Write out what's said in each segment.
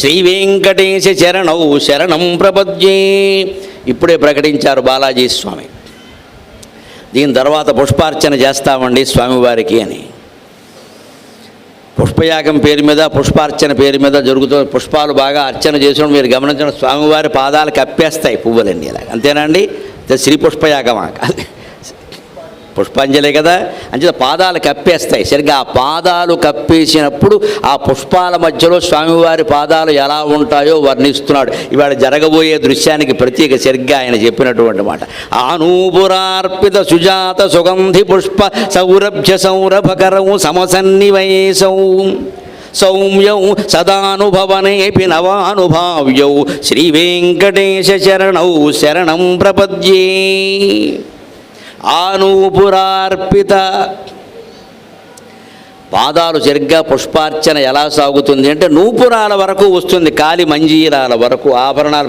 శ్రీ వెంకటేశ శరణౌ శరణం ప్రపద్యే. ఇప్పుడే ప్రకటించారు బాలాజీ స్వామి. దీని తర్వాత పుష్పార్చన చేస్తామండి స్వామివారికి అని. పుష్పయాగం పేరు మీద పుష్పార్చన పేరు మీద జరుగుతున్న పుష్పాలు బాగా అర్చన చేసిన మీరు గమనించిన స్వామివారి పాదాలు కప్పేస్తాయి పువ్వులన్నీ ఇలాగ. అంతేనండి శ్రీ పుష్పయాగమా? పుష్పాంజలి కదా? అంచేత పాదాలు కప్పేస్తాయి. సరిగ్గా ఆ పాదాలు కప్పేసినప్పుడు ఆ పుష్పాల మధ్యలో స్వామివారి పాదాలు ఎలా ఉంటాయో వర్ణిస్తున్నాడు. ఇవాళ జరగబోయే దృశ్యానికి ప్రత్యేక సరిగ్గా ఆయన చెప్పినటువంటి మాట. ఆనూపురార్పిత సుజాత సుగంధి పుష్ప సౌరభ్య సౌరభకరం సమసన్నివేశం. సౌమ్యౌ సదానుభవనేపి నవానుభావ్యౌ. శ్రీ వెంకటేశ శరణౌ శరణం ప్రపద్యే. ఆనూపురార్పిత. పాదాలు సరిగ్గా పుష్పార్చన ఎలా సాగుతుంది అంటే నూపురాల వరకు వస్తుంది కాలి మంజీరాల వరకు ఆభరణాలు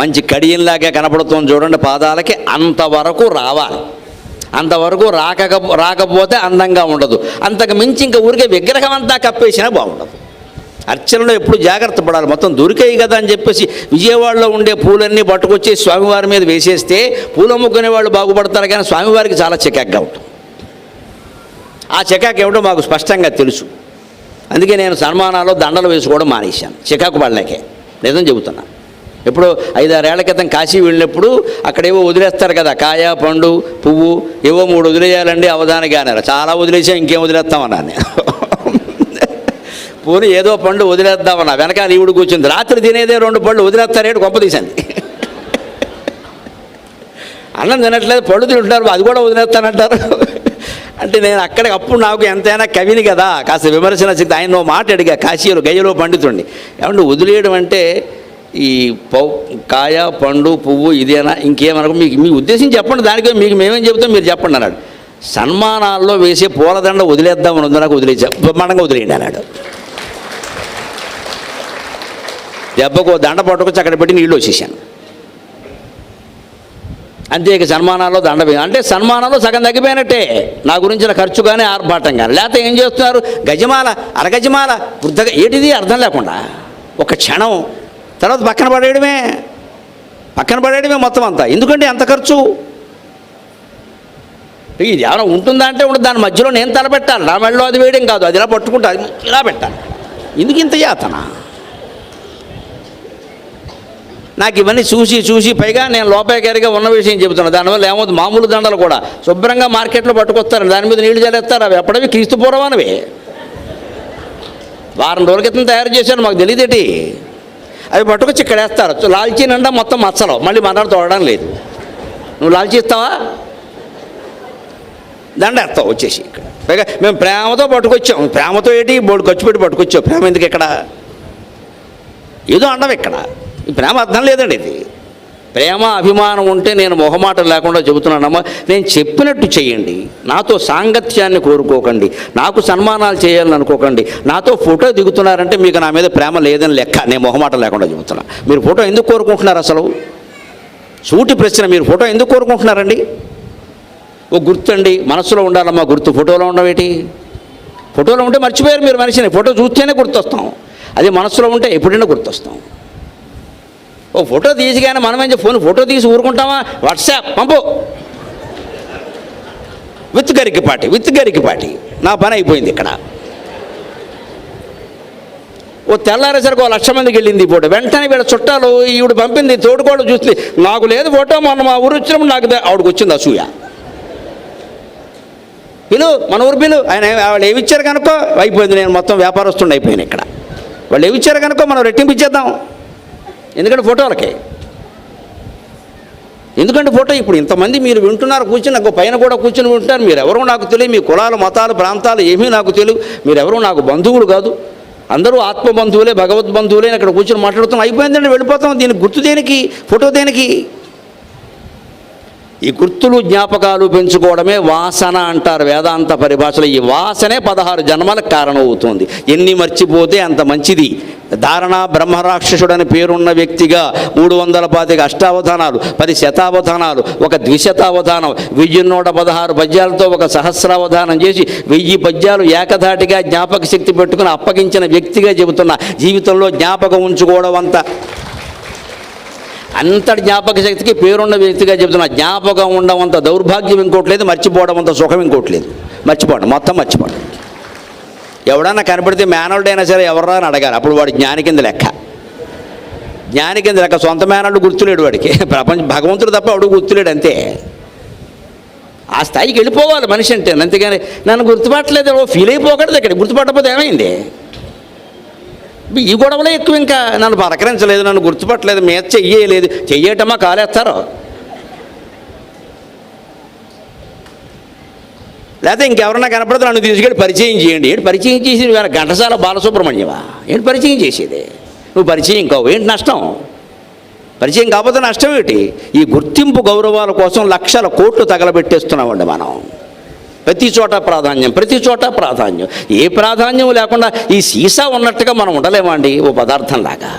మంచి కడియంలాగా కనపడుతుంది చూడండి పాదాలకి అంతవరకు రావాలి. అంతవరకు రాక రాకపోతే అందంగా ఉండదు. అంతకు మించి ఇంకా ఊరికే విగ్రహం అంతా కప్పేసినా బాగుండదు. అర్చనలో ఎప్పుడు జాగ్రత్త పడాలి. మొత్తం దొరికాయి కదా అని చెప్పేసి విజయవాడలో ఉండే పూలన్నీ పట్టుకొచ్చి స్వామివారి మీద వేసేస్తే పూలు అమ్ముకునే వాళ్ళు బాగుపడతారు కానీ స్వామివారికి చాలా చికాక్గా ఉంటుంది. ఆ చికాకు ఏమిటో మాకు స్పష్టంగా తెలుసు. అందుకే నేను సన్మానాల్లో దండలు వేసుకోవడం మానేశాను. చికాకు పడలేకే. నిజం చెబుతున్నా. ఎప్పుడు ఐదారేళ్ళ క్రితం కాశీ వెళ్ళినప్పుడు అక్కడేవో వదిలేస్తారు కదా కాయ పండు పువ్వు ఏవో మూడు వదిలేయాలండి అవధానికి అన్నారు. చాలా వదిలేసాం ఇంకేం వదిలేస్తామన్నా నేను. పోనీ ఏదో పండు వదిలేద్దామన్నా. వెనకాల ఈవిడ కూర్చుంది. రాత్రి తినేదే రెండు పళ్ళు వదిలేస్తారేంటి గొప్ప తీసింది అన్నం తినట్లేదు పళ్ళు తింటున్నారు అది కూడా వదిలేస్తానంటారు. అంటే నేను అక్కడ అప్పుడు నాకు ఎంతైనా కవిని కదా. కాస్త విమర్శన శక్తి. ఆయన ఓ మాట అడిగా కాశీలో గయ్యలో పండితుండి. ఏమంటే వదిలేయడం అంటే ఈ పౌ కాయ పండు పువ్వు ఇదేనా? ఇంకేమనకు మీకు మీ ఉద్దేశం చెప్పండి. దానికే మీకు మేమేం చెబుతాం మీరు చెప్పండి అన్నాడు. సన్మానాల్లో వేసే పూలదండ వదిలేద్దామని ఉంది నాకు వదిలేసా. బ్రహ్మాండంగా వదిలేయండి అన్నాడు. దెబ్బకు దండ పట్టుకొచ్చి అక్కడ పెట్టి నీళ్ళు వచ్చేసాను అంతే ఇక సన్మానాల్లో దండ అంటే సన్మానాల్లో సగం తగ్గిపోయినట్టే. నా గురించిన ఖర్చు కానీ ఆర్భాటం కానీ. లేకపోతే ఏం చేస్తున్నారు? గజమాల అరగజమాల వృద్ధగా ఏటిది అర్థం లేకుండా ఒక క్షణం తర్వాత పక్కన పడేయడమే. పక్కన పడేయడమే మొత్తం అంతా. ఎందుకంటే ఎంత ఖర్చు? ఇది ఏమైనా ఉంటుందా అంటే ఉండదు. దాని మధ్యలో నేను తలపెట్టాలి. నా మెడలో అది వేయడం కాదు. అది ఇలా పట్టుకుంటా అది ఇలా పెట్టాలి. ఎందుకు ఇంత చేతనా నాకు ఇవన్నీ చూసి చూసి పైగా నేను లోపాయకారిగా ఉన్న విషయం చెబుతున్నాను దానివల్ల ఏమవుతుంది? మామూలు దండలు కూడా శుభ్రంగా మార్కెట్లో పట్టుకొస్తారు. దాని మీద నీళ్ళు చల్లేస్తారు. అవి ఎప్పటివి క్రీస్తుపూర్వమనవి వారం రోజుల క్రితం తయారు చేశాను మాకు తెలియదేటి అవి పట్టుకొచ్చి ఇక్కడ వేస్తారు. లాల్చీ నిండా మొత్తం మచ్చలు. మళ్ళీ మన్నాడు తోడడం లేదు. నువ్వు లాల్చీ ఇస్తావా? దండ వేస్తావు వచ్చేసి ఇక్కడ. పైగా మేము ప్రేమతో పట్టుకొచ్చాం. ప్రేమతో ఏంటి? బోర్డు ఖర్చు పెట్టి పట్టుకొచ్చాం ప్రేమ ఎందుకు ఇక్కడ? ఏదో అండం ఇక్కడ. ప్రేమ అర్థం లేదండి ఇది. ప్రేమ అభిమానం ఉంటే నేను మొహమాట లేకుండా చెబుతున్నానమ్మా నేను చెప్పినట్టు చేయండి. నాతో సాంగత్యాన్ని కోరుకోకండి. నాకు సన్మానాలు చేయాలని అనుకోకండి. నాతో ఫోటో దిగుతున్నారంటే మీకు నా మీద ప్రేమ లేదని లెక్క. నేను మొహమాట లేకుండా చెబుతున్నా. మీరు ఫోటో ఎందుకు కోరుకుంటున్నారు అసలు? సూటి ప్రశ్న మీరు ఫోటో ఎందుకు కోరుకుంటున్నారండి? ఓ గుర్తండి మనసులో ఉండాలమ్మా గుర్తు. ఫోటోలో ఉండవేటి? ఫోటోలో ఉంటే మర్చిపోయారు మీరు మనిషిని. ఫోటో చూస్తేనే గుర్తొస్తాం. అదే మనసులో ఉంటే ఎప్పుడైనా గుర్తొస్తాం. ఓ ఫోటో తీసి కానీ మనమేం ఫోన్ ఫోటో తీసి ఊరుకుంటామా? వాట్సాప్ పంపు. విత్ గరికిపాటి విత్ గరికిపాటి నా పని అయిపోయింది ఇక్కడ. ఓ తెల్లారేసరికి ఓ లక్ష మందికి వెళ్ళింది ఈ ఫోటో. వెంటనే వీళ్ళ చుట్టాలు ఈవిడ పంపింది తోడుకోడు చూస్తే నాకు లేదు ఫోటో మొన్న మా ఊరు వచ్చినప్పుడు నాకు ఆవిడకి వచ్చింది అసూయ. పిలు మన ఊరు పిలు. ఆయన వాళ్ళు ఏమి ఇచ్చారు కనుక? అయిపోయింది నేను మొత్తం వ్యాపారస్తుండ అయిపోయాను ఇక్కడ. వాళ్ళు ఏమి ఇచ్చారు కనుక? మనం రెట్టింపు ఇచ్చేద్దాం. ఎందుకంటే ఫోటోలకి ఎందుకంటే ఫోటో ఇప్పుడు ఇంతమంది మీరు వింటున్నారు కూర్చుని నాకు పైన కూడా కూర్చుని వింటున్నారు. మీరు ఎవరో నాకు తెలియదు మీ కులాలు మతాలు ప్రాంతాలు ఏమీ నాకు తెలియదు. మీరు నాకు బంధువులు కాదు. అందరూ ఆత్మ బంధువులే భగవద్ బంధువులే అక్కడ కూర్చొని మాట్లాడుతున్నాం. అయిపోయిందండి వెళ్ళిపోతాం. దీనికి గుర్తు దేనికి? ఫోటో దేనికి? ఈ గుర్తులు జ్ఞాపకాలు పెంచుకోవడమే వాసన అంటారు వేదాంత పరిభాషలో. ఈ వాసనే పదహారు జన్మలకు కారణమవుతుంది. ఎన్ని మర్చిపోతే అంత మంచిది. ధారణ బ్రహ్మరాక్షసుడని పేరున్న వ్యక్తిగా మూడు వందల పాతిక అష్టావధానాలు పది శతావధానాలు ఒక ద్విశతావధానం వెయ్యి నూట పదహారు పద్యాలతో ఒక సహస్రావధానం చేసి వెయ్యి పద్యాలు ఏకధాటిగా జ్ఞాపక శక్తి పెట్టుకుని అప్పగించిన వ్యక్తిగా చెబుతున్న. జీవితంలో జ్ఞాపకం ఉంచుకోవడం అంత అంతటి జ్ఞాపక శక్తికి పేరున్న వ్యక్తిగా చెబుతున్నా జ్ఞాపకం ఉండడం అంత దౌర్భాగ్యం ఇంకోట్లేదు మర్చిపోవడం అంత సుఖం ఇంకోట్లేదు మర్చిపోవడం మొత్తం మర్చిపోవడం. ఎవడన్నా కనపడితే మేనల్డైనా సరే ఎవరా అని అడగాలి. అప్పుడు వాడు జ్ఞాని కింద లెక్క. జ్ఞాని కింద లెక్క సొంత మేనల్డ్ గుర్తులేడు వాడికి. ప్రపంచ భగవంతుడు తప్ప వాడు గుర్తులేడు అంతే. ఆ స్థాయికి వెళ్ళిపోవాలి మనిషి అంటే అంతేగాని నన్ను గుర్తుపట్టలేదు ఓ ఫీల్ అయిపోకూడదు ఇక్కడ. గుర్తుపట్టకపోతే ఏమైంది? ఈ గొడవలే ఎక్కువ ఇంకా. నన్ను పలకరించలేదు నన్ను గుర్తుపట్టలేదు మీద చెయ్యలేదు. చెయ్యటమా కాలేస్తారో. లేకపోతే ఇంకెవరన్నా కనపడితే నన్ను తీసుకెళ్ళి పరిచయం చేయండి. ఏంటి పరిచయం చేసి వేరే ఘంటసాల బాలసుబ్రహ్మణ్యమా? ఏంటి పరిచయం చేసేది? నువ్వు పరిచయం కావు. ఏంటి నష్టం? పరిచయం కాకపోతే నష్టం ఏంటి ఈ గుర్తింపు గౌరవాల కోసం లక్షల కోట్లు తగలబెట్టేస్తున్నామండి మనం. ప్రతి చోట ప్రాధాన్యం ప్రతి చోట ప్రాధాన్యం. ఏ ప్రాధాన్యం లేకుండా ఈ సీసా ఉన్నట్టుగా మనం ఉండలేమండి ఓ పదార్థంలాగా.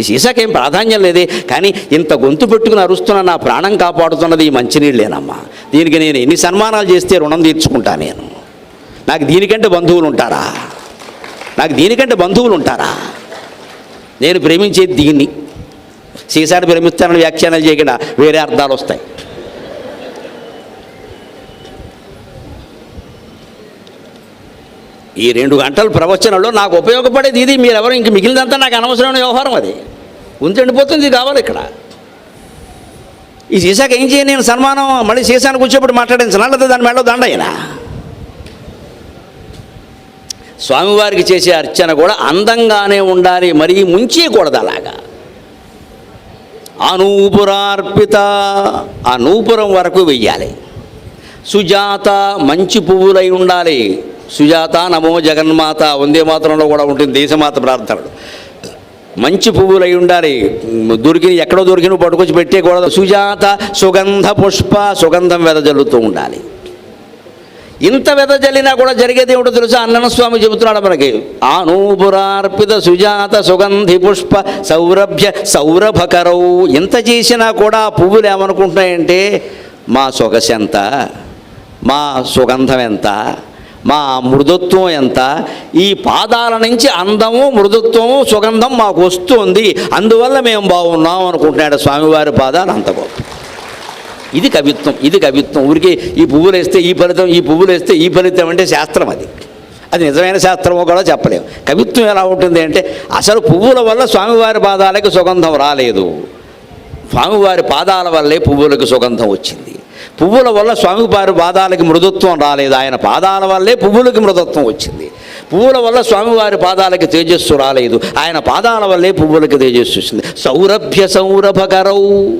ఈ సీసాకేం ఏం ప్రాధాన్యం లేదే కానీ ఇంత గొంతు పెట్టుకుని అరుస్తున్న నా ప్రాణం కాపాడుతున్నది ఈ మంచినీళ్ళేనమ్మా. దీనికి నేను ఎన్ని సన్మానాలు చేస్తే రుణం తీర్చుకుంటా నేను. నాకు దీనికంటే బంధువులు ఉంటారా నాకు దీనికంటే బంధువులు ఉంటారా నేను ప్రేమించేది దీన్ని. సీసాను ప్రేమిస్తానని వ్యాఖ్యానాలు చేయకుండా వేరే అర్థాలు వస్తాయి. ఈ రెండు గంటల ప్రవచనంలో నాకు ఉపయోగపడేది ఇది. మీరెవరు ఇంక మిగిలినంతా నాకు అనవసరమైన వ్యవహారం అది. ఉంచి ఎండిపోతుంది ఇది కావాలి ఇక్కడ. ఈ సీసాకి ఏం చేయను నేను సన్మానం మళ్ళీ సీసాను కూర్చోబెట్టి మాట్లాడించనా లేదా దాని మెడలో దండయినా? స్వామివారికి చేసే అర్చన కూడా అందంగానే ఉండాలి మరీ ముంచేయకూడదు అలాగా. అనూపురార్పిత ఆ నూపురం వరకు వెయ్యాలి. సుజాత మంచి పువ్వులై ఉండాలి. సుజాత నమో జగన్మాత వందే మాత్రంలో కూడా ఉంటుంది. దేశమాత ప్రార్థనలు మంచి పువ్వులు అయి ఉండాలి. దొరికిన ఎక్కడో దొరికిన పట్టుకొచ్చి పెట్టేకూడదు సుజాత సుగంధ పుష్ప సుగంధం వెదజల్లుతూ ఉండాలి. ఇంత వెదజల్లినా కూడా జరిగేది ఏమిటో తెలుసా? అన్నన స్వామి చెబుతున్నాడు మనకి. ఆనూపురార్పిత సుజాత సుగంధి పుష్ప సౌరభ్య సౌరభకరవు ఇంత చేసినా కూడా పువ్వులు ఏమనుకుంటున్నాయంటే మా సొగసెంత? మా సుగంధం ఎంత? మా మృదుత్వం ఎంత? ఈ పాదాల నుంచి అందము మృదుత్వము సుగంధం మాకు వస్తుంది. అందువల్ల మేము బాగున్నాం అనుకుంటున్నాడు స్వామివారి పాదాలు అంత గొప్ప ఇది కవిత్వం ఇది కవిత్వం. ఊరికి ఈ పువ్వులు వేస్తే ఈ ఫలితం ఈ పువ్వులు వేస్తే ఈ ఫలితం అంటే శాస్త్రం అది. అది నిజమైన శాస్త్రమో కూడా చెప్పలేము కవిత్వం ఎలా ఉంటుంది అంటే అసలు పువ్వుల వల్ల స్వామివారి పాదాలకి సుగంధం రాలేదు. స్వామివారి పాదాల వల్లే పువ్వులకు సుగంధం వచ్చింది. పువ్వుల వల్ల స్వామివారి పాదాలకి మృదుత్వం రాలేదు. ఆయన పాదాల వల్లే పువ్వులకి మృదుత్వం వచ్చింది. పువ్వుల వల్ల స్వామివారి పాదాలకి తేజస్సు రాలేదు. ఆయన పాదాల వల్లే పువ్వులకి తేజస్సు వచ్చింది. సౌరభ్య సౌరభకరౌ.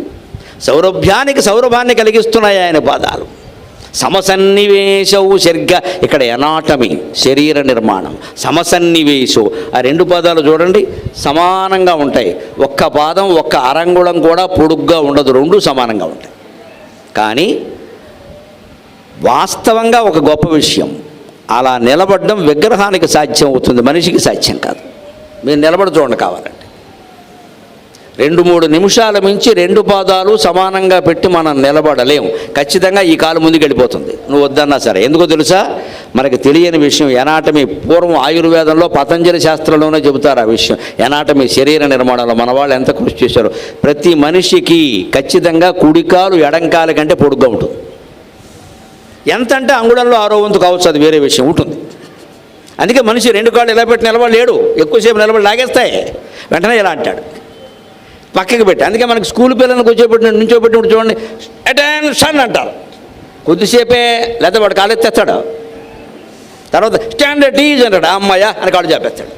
సౌరభ్యానికి సౌరభాన్ని కలిగిస్తున్నాయి ఆయన పాదాలు. సమసన్నివేశవు సరిగ్గా ఇక్కడ ఎనాటమీ శరీర నిర్మాణం. సమసన్నివేశం. ఆ రెండు పాదాలు చూడండి సమానంగా ఉంటాయి. ఒక్క పాదం ఒక్క అరంగుళం కూడా పొడుగ్గా ఉండదు. రెండు సమానంగా ఉంటాయి. కానీ వాస్తవంగా ఒక గొప్ప విషయం. అలా నిలబడడం విగ్రహానికి సాధ్యం అవుతుంది మనిషికి సాధ్యం కాదు. మీరు నిలబడి చూడండి కావాలంటే. రెండు మూడు నిమిషాల మించి రెండు పాదాలు సమానంగా పెట్టి మనం నిలబడలేం ఖచ్చితంగా ఈ కాలు ముందుకు వెళ్ళిపోతుంది నువ్వు వద్దన్నా సరే. ఎందుకో తెలుసా? మనకి తెలియని విషయం ఎనాటమీ పూర్వం ఆయుర్వేదంలో పతంజలి శాస్త్రంలోనే చెబుతారు ఆ విషయం. ఎనాటమీ శరీర నిర్మాణంలో మన వాళ్ళు ఎంత కృషి చేశారు. ప్రతి మనిషికి ఖచ్చితంగా కుడికాలు ఎడంకాల కంటే పొడుగ్గా ఉంటుంది. ఎంత అంటే అంగుళంలో ఆరో వంతు కావచ్చు అది వేరే విషయం ఉంటుంది. అందుకే మనిషి రెండు కాళ్ళు ఇలా పెట్టి నిలబడలేడు ఎక్కువసేపు నిలబడి లాగేస్తాయి. వెంటనే ఇలా అంటాడు. పక్కకి పెట్టి. అందుకే మనకి స్కూల్ పిల్లల్ని కూర్చోబెట్టి నుంచోబెట్టినప్పుడు చూడండి అటెన్షన్ అంటారు. కొద్దిసేపే లేదా వాడు కాలు ఎత్తేస్తాడు. తర్వాత స్టాండర్డ్ ఈజ్ అంటాడు. అమ్మాయ అని కాడు చెప్పేస్తాడు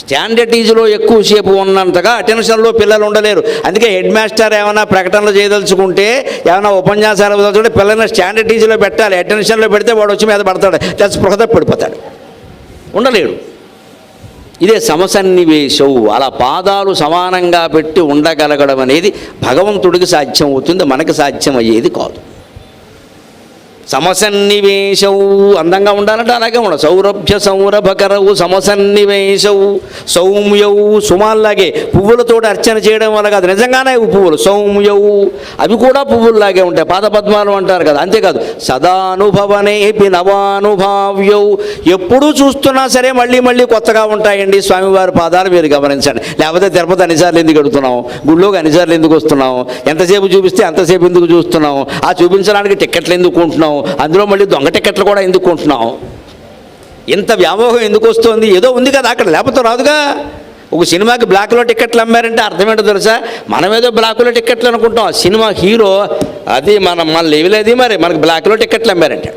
స్టాండర్డ్ ఈజ్లో ఎక్కువసేపు ఉన్నంతగా అటెన్షన్లో పిల్లలు ఉండలేరు. అందుకే హెడ్ మాస్టర్ ఏమైనా ప్రకటనలు చేయదలుచుకుంటే ఏమైనా ఉపన్యాసాలు ఇవ్వదలుచుకుంటే పిల్లల్ని స్టాండర్డ్ ఈజ్లో పెట్టాలి. అటెన్షన్లో పెడితే వాడు వచ్చి మీద పడతాడు. తెలిసి స్పృహత పడిపోతాడు. ఉండలేడు. ఇదే సమసన్నివేశవు అలా పాదాలు సమానంగా పెట్టి ఉండగలగడం అనేది భగవంతుడికి సాధ్యం అవుతుంది మనకి సాధ్యం అయ్యేది కాదు. సమసన్నివేశవు. అందంగా ఉండాలంటే అలాగే ఉండాలి. సౌరభ్య సౌరభకరవు సమసన్నివేశవు. సౌమ్యవు సుమాల్లాగే పువ్వులతోటి అర్చన చేయడం వల్ల కాదు. నిజంగానే పువ్వులు. సౌమ్యవు. అవి కూడా పువ్వుల్లాగే ఉంటాయి. పాదపద్మాలు అంటారు కదా. అంతేకాదు సదానుభవనేపి నవానుభావ్యవు. ఎప్పుడూ చూస్తున్నా సరే మళ్ళీ మళ్ళీ కొత్తగా ఉంటాయండి. స్వామివారి పాదాలు మీరు గమనించండి. లేకపోతే తిరుపతి అన్నిసార్లు ఎందుకు ఎడుతున్నాం గుళ్ళోకి అన్నిసార్లు ఎందుకు వస్తున్నాం ఎంతసేపు చూపిస్తే అంతసేపు ఎందుకు చూస్తున్నాం ఆ చూపించడానికి టిక్కెట్లు ఎందుకు కొంటున్నాం అందులో మళ్ళీ దొంగ టిక్కెట్లు కూడా ఎందుకు కొంటున్నాం ఇంత వ్యామోహం ఎందుకు వస్తుంది? ఏదో ఉంది కదా అక్కడ లేకపోతే రాదుగా. ఒక సినిమాకి బ్లాక్లో టికెట్లు అమ్మారంటే అర్థం ఏంటో తెలుసా? మనం ఏదో బ్లాక్లో టికెట్లు అనుకుంటాం ఆ సినిమా హీరో అది మనం మన లేవిలేది మరి? మనకు బ్లాక్లో టికెట్లు అమ్మారంటే.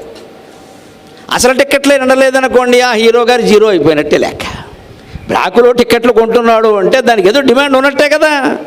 అసలు టిక్కెట్లే ఉండలేదనుకోండి ఆ హీరో గారు జీరో అయిపోయినట్టే లెక్క. బ్లాకులో టిక్కెట్లు కొంటున్నాడు అంటే దానికి ఏదో డిమాండ్ ఉన్నట్టే కదా.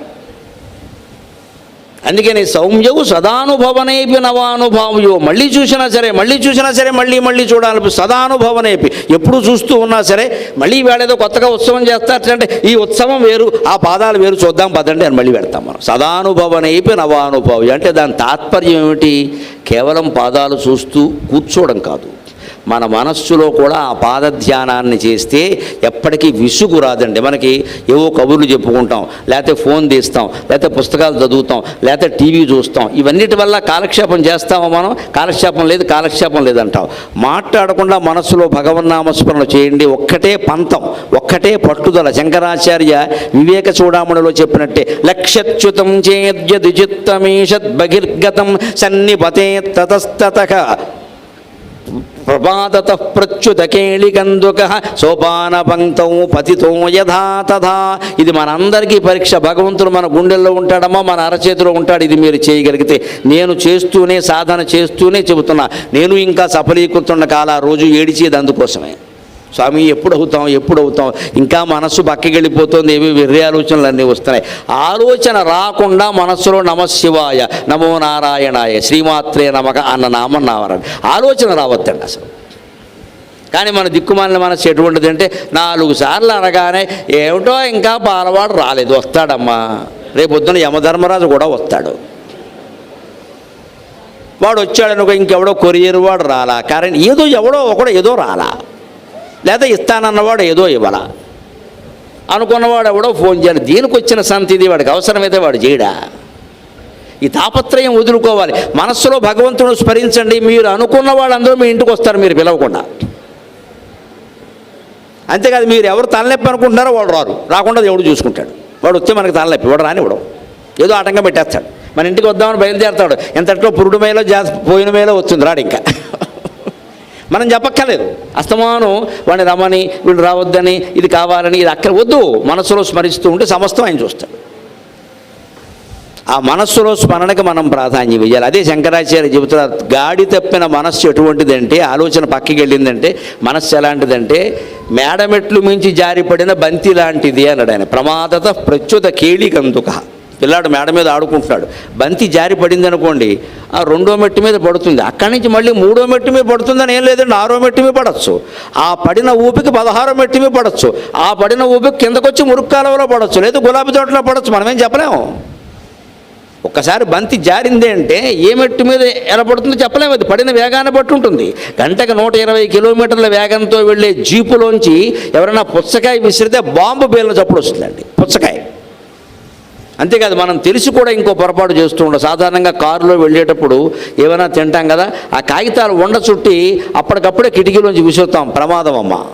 అందుకని సౌమ్యవు సదానుభవనేపి నవానుభావయో. మళ్ళీ చూసినా సరే మళ్ళీ చూసినా సరే మళ్ళీ మళ్ళీ చూడాలి. సదానుభవనేపి. ఎప్పుడు చూస్తూ ఉన్నా సరే మళ్ళీ వేళేదో కొత్తగా ఉత్సవం చేస్తారంటే ఈ ఉత్సవం వేరు ఆ పాదాలు వేరు చూద్దాం పదండి అని మళ్ళీ పెడతాం మనం. సదానుభవనేపి నవానుభావ్యం. అంటే దాని తాత్పర్యం ఏమిటి? కేవలం పాదాలు చూస్తూ కూర్చోవడం కాదు. మన మనస్సులో కూడా ఆ పాద ధ్యానాన్ని చేస్తే ఎప్పటికీ విసుగు రాదండి. మనకి ఏవో కబుర్లు చెప్పుకుంటాం లేకపోతే ఫోన్ తీస్తాం లేకపోతే పుస్తకాలు చదువుతాం లేకపోతే టీవీ చూస్తాం. ఇవన్నిటి వల్ల కాలక్షేపం చేస్తామో మనం? కాలక్షేపం లేదు కాలక్షేపం లేదంటాం మాట్లాడకుండా మనస్సులో భగవన్నామస్మరణ చేయండి. ఒక్కటే పంతం ఒక్కటే పట్టుదల. శంకరాచార్య వివేక చూడామణిలో చెప్పినట్టే లక్ష్యచ్యుతం చేద్యదిచిత్తమీషద్ బహిర్గతం సన్నిపతే తతస్తత. ప్రపాదత ప్రచ్యుతకేళికందుక సోపాన పంక్తం పతితో యథా తథా ఇది మనందరికీ పరీక్ష భగవంతుడు మన గుండెల్లో ఉంటాడమ్మా మన అరచేతిలో ఉంటాడు ఇది మీరు చేయగలిగితే. నేను చేస్తూనే సాధన చేస్తూనే చెబుతున్నా. నేను ఇంకా సఫలీకృతున్న కాల రోజు ఏడిచేది అందుకోసమే. స్వామి ఎప్పుడు అవుతాం ఎప్పుడు అవుతాం ఇంకా మనస్సు బక్కగిళ్ళిపోతుంది ఏవి వెర్రి ఆలోచనలు అన్నీ వస్తున్నాయి. ఆలోచన రాకుండా మనస్సులో నమశివాయ నమో నారాయణాయ శ్రీమాత్రే నమక అన్న నామం నామరాన్ని ఆలోచన రావద్దండి అసలు. కానీ మన దిక్కుమాలిన మనసు ఎటువంటిది అంటే నాలుగు సార్లు అనగానే ఏమిటో ఇంకా పాలవాడు రాలేదు వస్తాడమ్మా. రేపొద్దున యమధర్మరాజు కూడా వస్తాడు. వాడు వచ్చాడనుకో ఇంకెవడో కొరియర్ వాడు రాలా. కరెంట్ ఏదో ఎవడో ఒకడో ఏదో రాలా. లేదా ఇస్తానన్నవాడు ఏదో ఇవ్వాల. అనుకున్నవాడు ఎవడో ఫోన్ చేయాలి. దీనికి వచ్చిన సంతి ఇది వాడికి అవసరమైతే వాడు చేయడా? ఈ తాపత్రయం వదులుకోవాలి. మనస్సులో భగవంతుడు స్మరించండి. మీరు అనుకున్న వాళ్ళందరూ మీ ఇంటికి వస్తారు. మీరు పిలవకుండా. అంతేకాదు మీరు ఎవరు తలనొప్పి అనుకుంటున్నారో వాడు రారు. రాకుండా దేవుడు చూసుకుంటాడు. వాడు వచ్చే మనకి తలనొప్పి. వాడు రానివ్వడం. ఏదో ఆటంకం పెట్టేస్తాడు. మన ఇంటికి వద్దామని బయలుదేరతాడు. ఎంతట్లో పురుడు మేలో జాస్ పోయిన మేలో వచ్చింది రాడు ఇంకా. మనం చెప్పక్కర్లేదు. అస్తమానం వాడిని రమ్మని వీడు రావద్దని ఇది కావాలని ఇది అక్కడ వద్దు. మనసులో స్మరిస్తూ ఉంటే సమస్తం ఆయన చూస్తాడు. ఆ మనస్సులో స్మరణకి మనం ప్రాధాన్యం ఇవ్వాలి. అదే శంకరాచార్య చెబుతున్నారు గాడి తప్పిన మనస్సు ఎటువంటిదంటే ఆలోచన పక్కకి వెళ్ళిందంటే మనస్సు ఎలాంటిదంటే మేడమెట్లు మించి జారిపడిన బంతి లాంటిది అన్నాడు ఆయన. ప్రమాదత ప్రచ్యుత కేళికందుక. పిల్లాడు మేడ మీద ఆడుకుంటున్నాడు. బంతి జారి పడింది అనుకోండి ఆ రెండో మెట్టు మీద పడుతుంది. అక్కడి నుంచి మళ్ళీ మూడో మెట్టు మీద పడుతుందని ఏం లేదండి ఆరో మెట్టు మీద పడచ్చు. ఆ పడిన ఊపికి పదహారో మెట్టు మీద పడచ్చు. ఆ పడిన ఊపికి కిందకొచ్చి మురుక్కాలంలో పడచ్చు లేదు గులాబీ తోటలో పడచ్చు మనమేం చెప్పలేము. ఒక్కసారి బంతి జారింది అంటే ఏ మెట్టు మీద ఎలా పడుతుందో చెప్పలేము. అది పడిన వేగాన్ని బట్టి ఉంటుంది. గంటకు నూట ఇరవై కిలోమీటర్ల వేగంతో వెళ్ళే జీపులోంచి ఎవరైనా పుచ్చకాయ విసిరితే బాంబు పేలిన చప్పుడు వస్తుందండి పుచ్చకాయ. అంతేకాదు మనం తెలిసి కూడా ఇంకో పొరపాటు చేస్తూ ఉంటాం సాధారణంగా కారులో వెళ్ళేటప్పుడు ఏమైనా తింటాం కదా ఆ కాగితాలు ఉండ చుట్టి అప్పటికప్పుడే కిటికీలోంచి విసురుతాం. ప్రమాదం అమ్మ.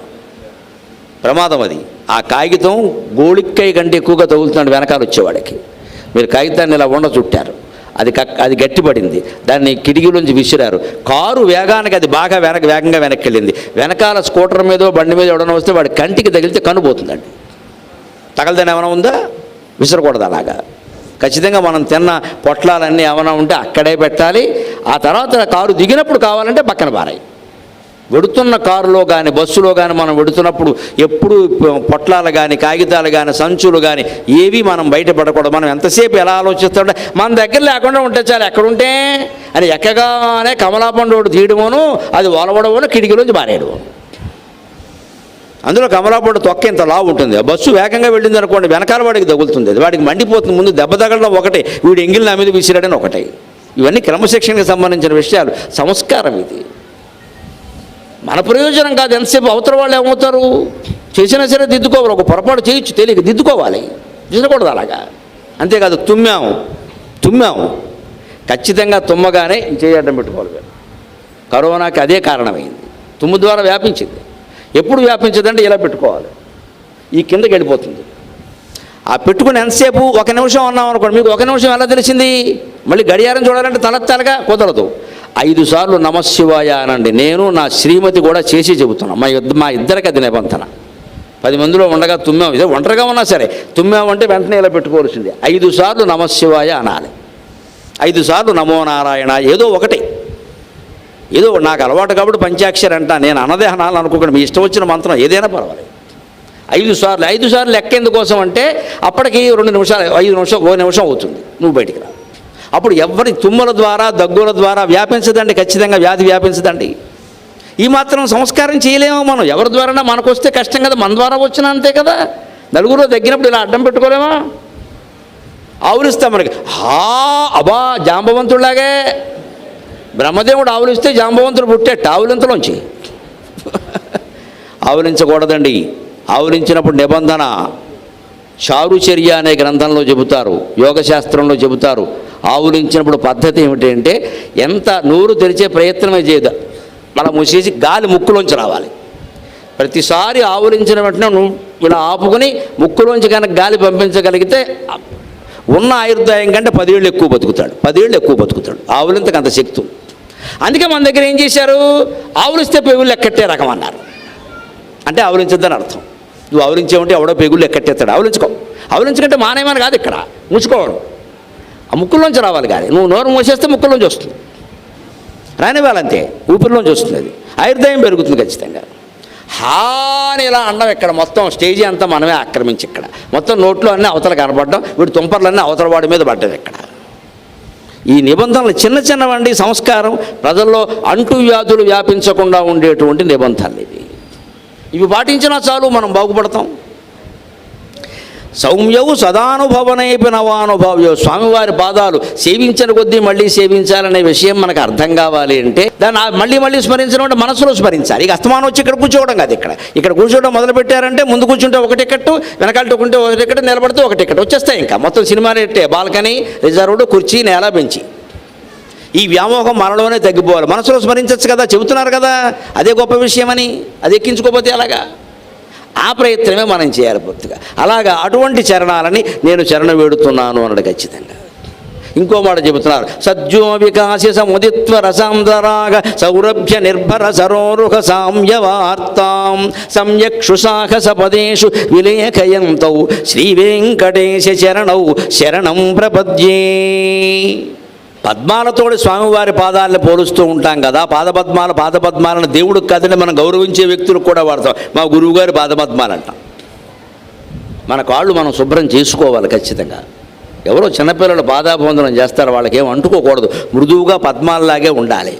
ప్రమాదం అది. ఆ కాగితం గోళిక్కై కంటే ఎక్కువగా తగులుతున్నాడు వెనకాల వచ్చేవాడికి. మీరు కాగితాన్ని ఇలా ఉండ చుట్టారు. అది కక్ అది గట్టిపడింది. దాన్ని కిటికీలోంచి విసిరారు. కారు వేగానికి అది బాగా వెనక వేగంగా వెనక్కి వెళ్ళింది వెనకాల స్కూటర్ మీదో బండి మీద ఎవడన్నా వస్తే వాడి కంటికి తగిలితే కనుపోతుందండి తగలదని ఏమైనా ఉందా? విసరకూడదు అలాగా. ఖచ్చితంగా మనం తిన్న పొట్లాలన్నీ ఏమైనా ఉంటే అక్కడే పెట్టాలి. ఆ తర్వాత కారు దిగినప్పుడు కావాలంటే పక్కన పారాయి. వెడుతున్న కారులో కానీ బస్సులో కానీ మనం వెడుతున్నప్పుడు ఎప్పుడు పొట్లాలు కానీ కాగితాలు కానీ సంచులు కానీ ఏవి మనం బయటపడకూడదు మనం ఎంతసేపు ఎలా ఆలోచిస్తుంటే మన దగ్గర లేకుండా ఉంటే చాలు ఎక్కడుంటే అని ఎక్కగానే కమలాపండు ఒకటి తీయడమోను అది ఒలవడమోను కిటికీలోంచి బారేయడము అందులో కమలాపూడి తొక్క ఇంత లావు ఉంటుంది. ఆ బస్సు వేగంగా వెళ్ళింది అనుకోండి వెనకాల వాడికి తగులుతుంది. అది వాడికి మండిపోతుంది. ముందు దెబ్బ తగలడం ఒకటే. వీడు ఎంగిల్ నా మీద విసిరాడని ఒకటే. ఇవన్నీ క్రమశిక్షణకి సంబంధించిన విషయాలు. సంస్కారం ఇది. మన ప్రయోజనం కాదు. ఎంతసేపు అవతల వాళ్ళు ఏమవుతారు? చేసినా సరే దిద్దుకోవాలి. ఒక పొరపాటు చేయొచ్చు తెలియక దిద్దుకోవాలి. చేసకూడదు అలాగా? అంతేకాదు తుమ్మాము. తుమ్మాము. ఖచ్చితంగా తుమ్మగానే చేయడం పెట్టుకోవాలి. కరోనాకి అదే కారణమైంది. తుమ్ము ద్వారా వ్యాపించింది. ఎప్పుడు వ్యాపించదంటే ఇలా పెట్టుకోవాలి. ఈ కిందకి వెళ్ళిపోతుంది ఆ పెట్టుకుని ఎంతసేపు? ఒక నిమిషం అన్నాం అనుకోండి. మీకు ఒక నిమిషం ఎలా తెలిసింది? మళ్ళీ గడియారం చూడాలంటే తలెత్తాలుగా కుదరదు. ఐదు సార్లు నమశివాయ అనండి. నేను నా శ్రీమతి కూడా చేసి చెబుతున్నాను మా ఇద్ద మా ఇద్దరికి అది నిబంధన. పది మందిలో ఉండగా తుమ్మాం. ఇదే ఒంటరిగా ఉన్నా సరే తుమ్మామంటే వెంటనే ఇలా పెట్టుకోవాల్సింది. ఐదు సార్లు నమశివాయ అనాలి. ఐదు సార్లు నమో నారాయణ ఏదో ఒకటి. ఏదో నాకు అలవాటు కాబట్టి పంచాక్షరి అంటా నేను అన్నదే అనాలి అనుకోకండి. మీ ఇష్టం వచ్చిన మంత్రం ఏదైనా పర్వాలేదు. ఐదు సార్లు ఐదు సార్లు లెక్క ఎందుకోసం అంటే అప్పటికి రెండు నిమిషాలు ఐదు నిమిషం ఓ నిమిషం అవుతుంది. నువ్వు బయటికి రా. అప్పుడు ఎవరి తుమ్ముల ద్వారా దగ్గుల ద్వారా వ్యాపించదండి? ఖచ్చితంగా వ్యాధి వ్యాపించదండి. ఈ మాత్రం సంస్కారం చేయలేమో మనం. ఎవరి ద్వారా మనకు వస్తే కష్టం కదా? మన ద్వారా వచ్చినా అంతే కదా? నలుగురు తగ్గినప్పుడు ఇలా అడ్డం పెట్టుకోలేమా? ఆవులిస్తాం మనకి. హా అబా జాంబవంతుడిలాగే. బ్రహ్మదేవుడు ఆవులిస్తే జాంబవంతుడు పుట్టేట ఆవులింతలోంచి. ఆవులించకూడదండి. ఆవులించినప్పుడు నిబంధన. చారుచర్య అనే గ్రంథంలో చెబుతారు యోగశాస్త్రంలో చెబుతారు. ఆవులించినప్పుడు పద్ధతి ఏమిటంటే ఎంత నోరు తెరిచే ప్రయత్నమే చేయదు. అలా మూసేసి గాలి ముక్కులోంచి రావాలి. ప్రతిసారి ఆవులించిన వెంటనే నువ్వు ఇలా ఆపుకుని ముక్కులోంచి కనుక గాలి పంపించగలిగితే ఉన్న ఆయుర్దాయం కంటే పదేళ్ళు ఎక్కువ బతుకుతాడు. పదేళ్ళు ఎక్కువ బతుకుతాడు. ఆవులింతకు అంత శక్తి. ఉంది. అందుకే మన దగ్గర ఏం చేశారు? ఆవులిస్తే పెగుళ్ళు ఎక్కట్టే రకం అన్నారు. అంటే ఆవులించొద్దని అర్థం. నువ్వు ఆవులించావంటే ఎవడో పెగులు ఎక్కట్టేస్తాడు ఆవులించుకో ఆవులించుకుంటే మానేమని కాదు ఇక్కడ. మూసుకోవడం ఆ ముక్కుల్లోంచి రావాలి కానీ నువ్వు నోరు మూసేస్తే ముక్కుల్లోంచి వస్తుంది. రానివ్వాలంతే. ఊపిరిలోంచి వస్తుంది అది. ఆయుర్దాయం పెరుగుతుంది ఖచ్చితంగా. హాని ఇలా అండం ఇక్కడ మొత్తం స్టేజీ అంతా మనమే ఆక్రమించి ఇక్కడ. మొత్తం నోట్లో అన్నీ అవతల కనపడడం వీడు తుంపర్లన్నీ అవతల వాడి మీద పడ్డది ఇక్కడ. ఈ నిబంధనలు చిన్న చిన్నవండి సంస్కారం ప్రజల్లో అంటు వ్యాధులు వ్యాపించకుండా ఉండేటువంటి నిబంధనలు ఇవి. ఇవి పాటించినా చాలు మనం బాగుపడతాం. సౌమ్యవు సదానుభవనైపి నవానుభవ్యో. స్వామివారి పాదాలు సేవించిన కొద్దీ మళ్ళీ సేవించాలనే విషయం మనకు అర్థం కావాలి అంటే దాన్ని మళ్ళీ మళ్ళీ స్మరించడం అంటే మనసులో స్మరించాలి. ఇక అస్తమానం వచ్చి ఇక్కడ కూర్చోవడం కాదు ఇక్కడ. ఇక్కడ కూర్చోవడం మొదలు పెట్టారంటే ముందు కూర్చుంటే ఒక టికెట్ వెనకాలంటే ఒక టికెట్ నిలబడితే ఒక టికెట్ వచ్చేస్తాయి ఇంకా. మొత్తం సినిమా రేటే బాల్కనీ రిజర్వ్డ్ కుర్చీ నేల బెంచి. ఈ వ్యామోహం మనలోనే తగ్గిపోవాలి. మనసులో స్మరించవచ్చు కదా చెబుతున్నారు కదా అదే గొప్ప విషయమని అది ఎక్కించుకోకపోతే ఎలాగా? ఆ ప్రయత్నమే మనం చేయాలి పూర్తిగా. అలాగా అటువంటి చరణాలని నేను చరణ వేడుతున్నాను అన్నాడు ఖచ్చితంగా. ఇంకో మాట చెబుతున్నారు సజ్జో వికాసి సముదిత్వ రసాంధరాగ సౌరభ్య నిర్భర సరోరుహ సామ్యవార్తాం. సమ్యక్షుసాహస పదేషు విలేఖయంతౌ శ్రీవేంకటేశ చరణౌ శరణం ప్రపద్యే. పద్మాలతోటి స్వామివారి పాదాలను పోలుస్తూ ఉంటాం కదా. పాదపద్మాల పాదపద్మాలను దేవుడికి కదని మనం గౌరవించే వ్యక్తులకు కూడా వాడతాం మా గురువుగారి పాదపద్మాలు అంటాం మన కాళ్ళు మనం శుభ్రం చేసుకోవాలి ఖచ్చితంగా. ఎవరో చిన్నపిల్లలు పాదాభవందనం చేస్తారు వాళ్ళకి ఏం అంటుకోకూడదు. మృదువుగా పద్మాలలాగే ఉండాలి.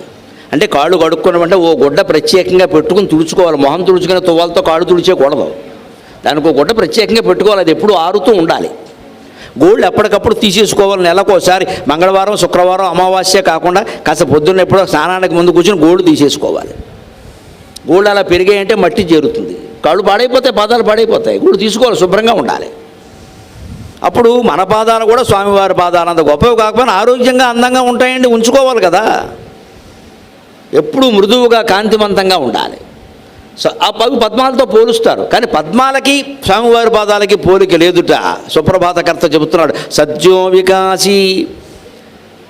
అంటే కాళ్ళు కడుక్కున్నామంటే ఓ గుడ్డ ప్రత్యేకంగా పెట్టుకుని తుడుచుకోవాలి. మొహం తుడుచుకునే తువ్వాలతో కాళ్ళు తుడిచేయకూడదు. దానికి ఒక గుడ్డ ప్రత్యేకంగా పెట్టుకోవాలి. అది ఎప్పుడు ఆరుతూ ఉండాలి. గోల్డ్ ఎప్పటికప్పుడు తీసేసుకోవాలి నెలకోసారి మంగళవారం శుక్రవారం అమావాస్య కాకుండా కాస్త పొద్దున్న ఎప్పుడో స్నానానికి ముందు కూర్చొని గోల్డ్ తీసేసుకోవాలి. గోల్డ్ అలా పెరిగాయంటే మట్టి చేరుతుంది. కాళ్ళు పాడైపోతాయి పాదాలు పాడైపోతాయి. గోల్డ్ తీసుకోవాలి శుభ్రంగా ఉండాలి. అప్పుడు మన పాదాలు కూడా స్వామివారి పాదాలు అంత గొప్పవి కాకపోయినా ఆరోగ్యంగా అందంగా ఉంటాయండి ఉంచుకోవాలి కదా. ఎప్పుడూ మృదువుగా కాంతివంతంగా ఉండాలి. సో ఆ పవి పద్మాలతో పోలుస్తారు. కానీ పద్మాలకి స్వామివారి పాదాలకి పోలిక లేదుట. సుప్రభాతకర్త చెబుతున్నాడు సత్యో వికాసి.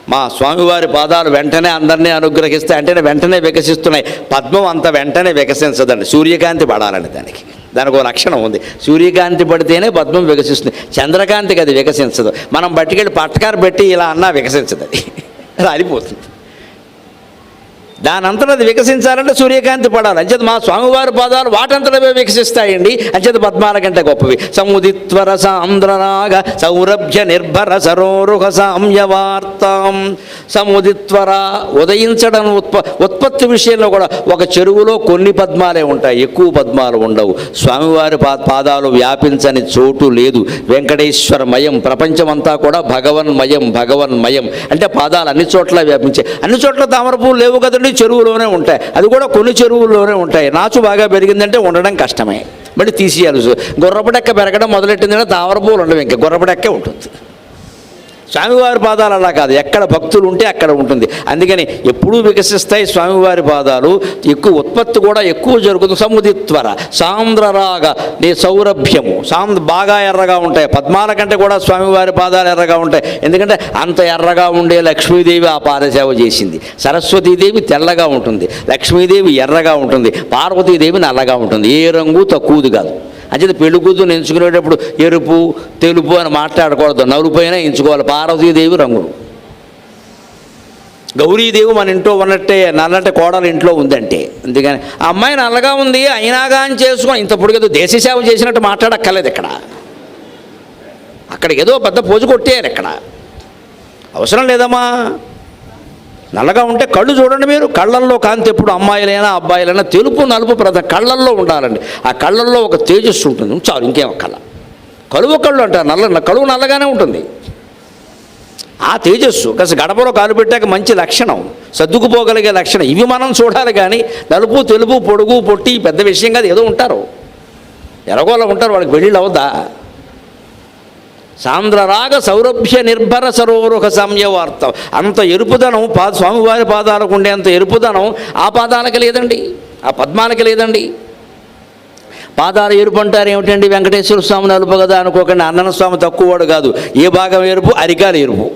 మా స్వామివారి పాదాలు వెంటనే అందరినీ అనుగ్రహిస్తాయి. అంటేనే వెంటనే వికసిస్తున్నాయి. పద్మం అంత వెంటనే వికసించదండి. సూర్యకాంతి పడాలని దానికి. దానికి ఒక లక్షణం ఉంది. సూర్యకాంతి పడితేనే పద్మం వికసిస్తుంది. చంద్రకాంతికి అది వికసించదు. మనం బట్టికెళ్ళి పట్టకారు పెట్టి ఇలా అన్నా వికసించదు. అది. రాలిపోతుంది దాని అంతటా అది వికసించాలంటే సూర్యకాంతి పడాలి. అంచేత మా స్వామివారి పాదాలు వాటంతటవే వికసిస్తాయండి. అంచేత పద్మాల కంటే గొప్పవి. సముదిత్వర సాంద్రరాగ సౌరభ్య నిర్భర సరోరుహ సామ్యవార్తం సముదిత్వర ఉదయించడం ఉత్ప ఉత్పత్తి విషయంలో కూడా ఒక చెరువులో కొన్ని పద్మాలే ఉంటాయి. ఎక్కువ పద్మాలు ఉండవు. స్వామివారి పా పాదాలు వ్యాపించని చోటు లేదు. వెంకటేశ్వరమయం ప్రపంచమంతా కూడా భగవన్మయం భగవన్మయం. అంటే పాదాలు అన్ని చోట్ల వ్యాపించాయి అన్ని చోట్ల తామర పువ్వులు లేవు కదండి. చెరువులోనే ఉంటాయి. అది కూడా కొన్ని చెరువుల్లోనే ఉంటాయి. నాచు బాగా పెరిగిందంటే ఉండడం కష్టమే. మళ్ళీ తీసేయాలి. గుర్రపడెక్క పెరగడం మొదలెట్టిందంటే తామర పువ్వులు ఉండవు ఇంకా. గుర్రపడెక్కే ఉంటుంది. స్వామివారి పాదాలు అలా కాదు. ఎక్కడ భక్తులు ఉంటే అక్కడ ఉంటుంది. అందుకని ఎప్పుడూ వికసిస్తాయి స్వామివారి పాదాలు. ఎక్కువ ఉత్పత్తి కూడా ఎక్కువ జరుగుతుంది. సముదిత్వర సాంద్రరాగ నీ సౌరభ్యము. సాంద్ర బాగా ఎర్రగా ఉంటాయి. పద్మాల కంటే కూడా స్వామివారి పాదాలు ఎర్రగా ఉంటాయి. ఎందుకంటే అంత ఎర్రగా ఉండే లక్ష్మీదేవి ఆ పాదసేవ చేసింది. సరస్వతీదేవి తెల్లగా ఉంటుంది. లక్ష్మీదేవి ఎర్రగా ఉంటుంది. పార్వతీదేవి నల్లగా ఉంటుంది. ఏ రంగు తక్కువది కాదు. అంచేత పెళ్ళి కూతురు ఎంచుకునేటప్పుడు ఎరుపు తెలుపు అని మాట్లాడకూడదు. నలుపు ఎంచుకోవాలి. పార్వతీదేవి రంగులు గౌరీదేవి మన ఇంట్లో ఉన్నట్టే నల్లంటే కోడలు ఇంట్లో ఉందంటే. అందుకని ఆ అమ్మాయి నల్లగా ఉంది అయినా కానీ చేసుకొని ఇంత పొడిగదు దేశ సేవ చేసినట్టు మాట్లాడక్కర్లేదు ఇక్కడ. అక్కడ ఏదో పెద్ద పోజు కొట్టేయారు ఇక్కడ. అవసరం లేదమ్మా. నల్లగా ఉంటే కళ్ళు చూడండి మీరు. కళ్ళల్లో కాంతి ఎప్పుడు అమ్మాయిలైనా అబ్బాయిలైనా తెలుపు నలుపు ప్రధాన కళ్ళల్లో ఉండాలండి. ఆ కళ్ళల్లో ఒక తేజస్సు ఉంటుంది. చాలు ఇంకేం కళ. కలువ కళ్ళు అంటారు నల్ల కలువు నల్లగానే ఉంటుంది. ఆ తేజస్సు కాస్త గడపలో కాలు పెట్టాక మంచి లక్షణం. సర్దుకుపోగలిగే లక్షణం. ఇవి మనం చూడాలి కానీ నలుపు తెలుపు పొడుగు పొట్టి పెద్ద విషయం కాదు. ఏదో ఉంటారు. ఎరగోలా ఉంటారు వాళ్ళకి పెళ్ళిళ్ళు అవద్దా సాంద్రరాగ సౌరభ్య నిర్భర సరోరుహ సంయవార్థం. అంత ఎరుపుదనం పా స్వామివారి పాదాలకు ఉండే అంత ఎరుపుదనం ఆ పాదాలకి లేదండి ఆ పద్మాలకి లేదండి. పాదాలు ఎరుపు అంటారు ఏమిటండి? వెంకటేశ్వర స్వామి నలుపు కదా అనుకోకండి. అన్నన స్వామి తక్కువవాడు కాదు. ఏ భాగం ఎరుపు? అరికాలు ఎరుపు.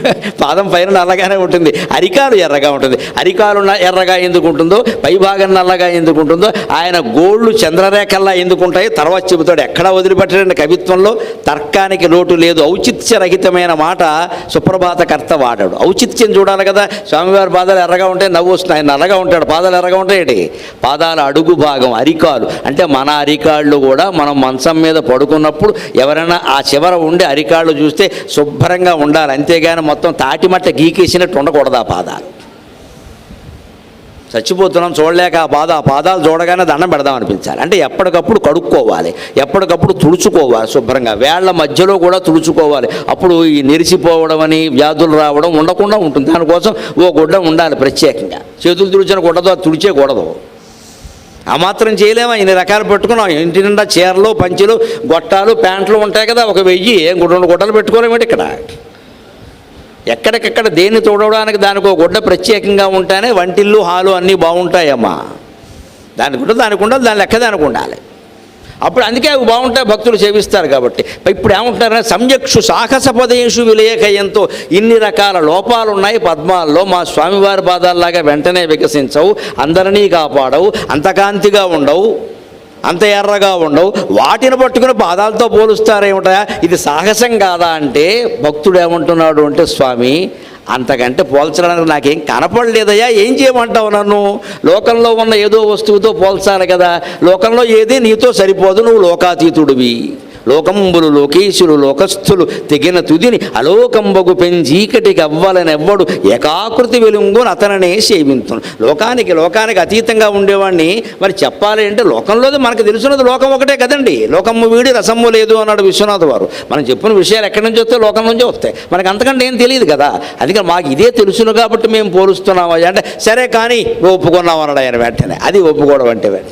పాదం పైన నల్లగానే ఉంటుంది. అరికాలు ఎర్రగా ఉంటుంది. అరికాలు ఎర్రగా ఎందుకు ఉంటుందో? పై భాగం నల్లగా ఎందుకు ఉంటుందో? ఆయన గోళ్ళు చంద్రరేఖల్లా ఎందుకు ఉంటాయో తర్వాత చెబుతాడు. ఎక్కడా వదిలిపెట్టడండి కవిత్వంలో? తర్కానికి లోటు లేదు. ఔచిత్యరహితమైన మాట సుప్రభాతకర్త వాడాడు. ఔచిత్యం చూడాలి కదా. స్వామివారి పాదాలు ఎర్రగా ఉంటే నవ్వు వస్తున్నాయి. నల్లగా ఉంటాడు. పాదాలు ఎర్రగా ఉంటాయి పాదాల అడుగు భాగం అరికాలు. అంటే మన అరికాళ్ళు కూడా మనం మంచం మీద పడుకున్నప్పుడు ఎవరైనా ఆ చివర ఉండి అరికాళ్ళు చూస్తే శుభ్రంగా ఉండాలి. అంతేగాని మొత్తం తాటిమట్ట గీకేసినట్టు ఉండకూడదు ఆ పాదాలు. చచ్చిపోతున్నాం చూడలేక ఆ పాద ఆ పాదాలు చూడగానే దండం పెడదాం అనిపించాలి. అంటే ఎప్పటికప్పుడు కడుక్కోవాలి. ఎప్పటికప్పుడు తుడుచుకోవాలి శుభ్రంగా. వేళ్ళ మధ్యలో కూడా తుడుచుకోవాలి. అప్పుడు ఈ నెరిసిపోవడం అని వ్యాధులు రావడం ఉండకుండా ఉంటుంది. దానికోసం ఓ గుడ్డ ఉండాలి ప్రత్యేకంగా. చేతులు తుడిచిన గుడ్డతో అది తుడిచేకూడదు. ఆ మాత్రం చేయలేమా? ఇన్ని రకాలు పెట్టుకున్నాం. ఇంటి నిండా చీరలు పంచెలు గొట్టాలు ప్యాంట్లు ఉంటాయి కదా ఒక వెయ్యి. రెండు గుడ్డలు పెట్టుకోలేమేంటి ఇక్కడ? ఎక్కడికెక్కడ దేన్ని తోడవడానికి దానికి ఒక గుడ్డ ప్రత్యేకంగా ఉంటేనే వంటిల్లు హాలు అన్నీ బాగుంటాయమ్మా. దానికి కూడా దానికి ఉండాలి దాని లెక్క దానికి ఉండాలి. అప్పుడు అందుకే అవి బాగుంటాయి భక్తులు సేవిస్తారు కాబట్టి. ఇప్పుడు ఏమంటారంటే సంయక్షు సాహస పదేషు విలేఖయంతో ఇన్ని రకాల లోపాలు ఉన్నాయి. పద్మాల్లో మా స్వామివారి పాదాల్లాగా వెంటనే వికసించవు అందరినీ కాపాడవు అంతకాంతిగా ఉండవు అంత ఎర్రగా ఉండవు. వాటిని పట్టుకుని పాదాలతో పోలుస్తారేమిటా? ఇది సాహసం కాదా అంటే భక్తుడు ఏమంటున్నాడు అంటే స్వామి అంతకంటే పోల్చడానికి నాకేం కనపడలేదయ్యా. ఏం చేయమంటావు నన్ను? లోకంలో ఉన్న ఏదో వస్తువుతో పోల్చాలి కదా. లోకంలో ఏది నీతో సరిపోదు. నువ్వు లోకాతీతుడివి. లోకంబులు లోకేశులు లోకస్థులు తెగిన తుదిని అలోకంబగు పెంచీకటికి అవ్వాలనెవ్వడు ఏకాకృతి వెలుంగుని అతననే సేవింతును. లోకానికి లోకానికి అతీతంగా ఉండేవాడిని మరి చెప్పాలి అంటే లోకంలోది మనకు తెలుసున్నది లోకం ఒకటే కదండి. లోకము వీడి రసము లేదు అన్నాడు విశ్వనాథ్ వారు. మనం చెప్పిన విషయాలు ఎక్కడి నుంచి వస్తే లోకం నుంచి వస్తాయి. మనకు అంతకంటే ఏం తెలియదు కదా. అందుకని మాకు ఇదే తెలుసును కాబట్టి మేము పోలుస్తున్నాము అంటే సరే కానీ ఒప్పుకున్నాం అన్నాడు ఆయన వెంటనే. అది ఒప్పుకోవడం అంటే